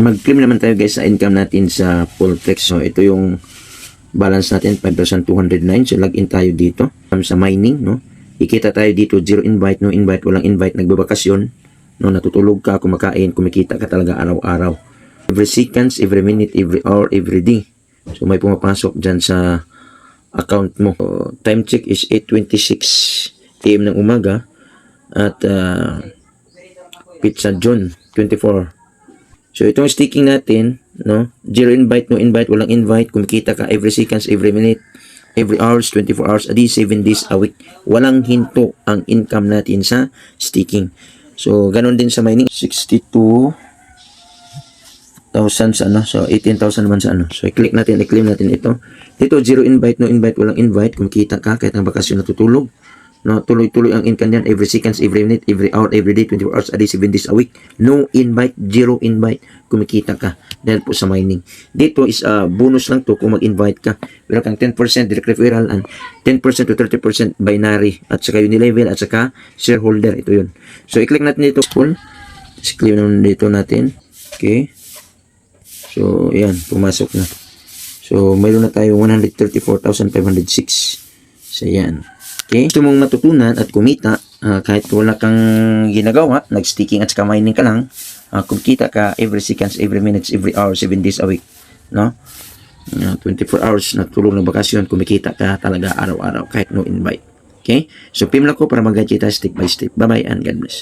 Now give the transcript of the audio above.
Mag-claim naman tayo guys sa income natin sa Pultex. So ito yung balance natin 5,209. So login tayo dito um, sa mining, no. Ikita tayo dito zero invite, no invite, walang invite, nagbabakasyon, no natutulog ka, kumakain, kumikita ka talaga araw-araw. Every seconds, every minute, every hour, every day. So may pumapasok dyan sa account mo. So, time check is 8.26 AM ng umaga at uh, Pizza John 24 So itong staking natin, no? Zero invite, no invite, walang invite, kumikita ka every seconds, every minute, every hours, 24 hours a day, 7 days a week. Walang hinto ang income natin sa staking. So ganun din sa mining, 62 1,000 sa ano, so 18,000 naman sa ano. So i-click natin, i-claim natin ito. Dito zero invite, no invite, walang invite, kumikita ka kahit ang bakasyon natutulog. No, tuloy-tuloy ang income niyan every seconds, every minute, every hour, every day, 24 hours a day, 7 days a week. No invite, zero invite, kumikita ka dahil po sa mining. Dito is uh, bonus lang to kung mag-invite ka. Meron kang 10% direct referral and 10% to 30% binary at saka unilevel at saka shareholder. Ito yun. So, i-click natin dito full. I-click naman dito natin. Okay. So, yan. Pumasok na. So, mayroon na tayo 134,506. So, yan. Okay? Gusto mong matutunan at kumita ah, kahit wala kang ginagawa, nag-sticking at saka mining ka lang, ah, kumita ka every seconds, every minutes, every hour, 7 days a week. No? Ah, 24 hours na ng bakasyon, kumikita ka talaga araw-araw kahit no invite. Okay? So, pim lang ko para mag-guide kita step by step. Bye-bye and God bless.